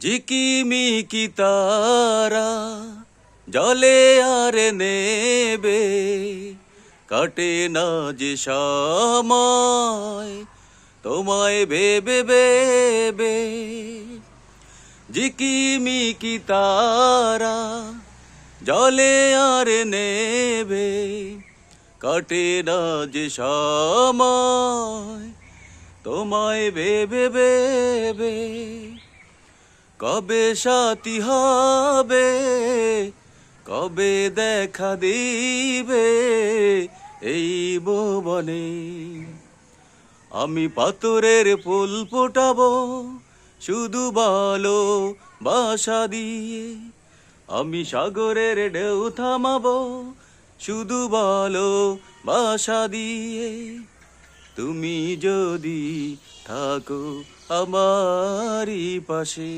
ঝিকিমিকি তারা, জলে আর নেবে, কাটে না যে সময়, তোমায় ভেবে বেবে ঝিকিমিকি তারা, জলে আর নেবে, কাটে না যে সময়, তোমায় ভেবে বেবে কবে সাথী হবে? কবে দেখা দিবে এই ভুবনে আমি পাথরের ফুল ফোটাবো, শুধু ভালো বাসা দিয়ে। আমি সাগরের ঢেউ থামাবো, শুধু ভালো বাসা দিয়ে। তুমি যদি থাকো আমারই পাশে।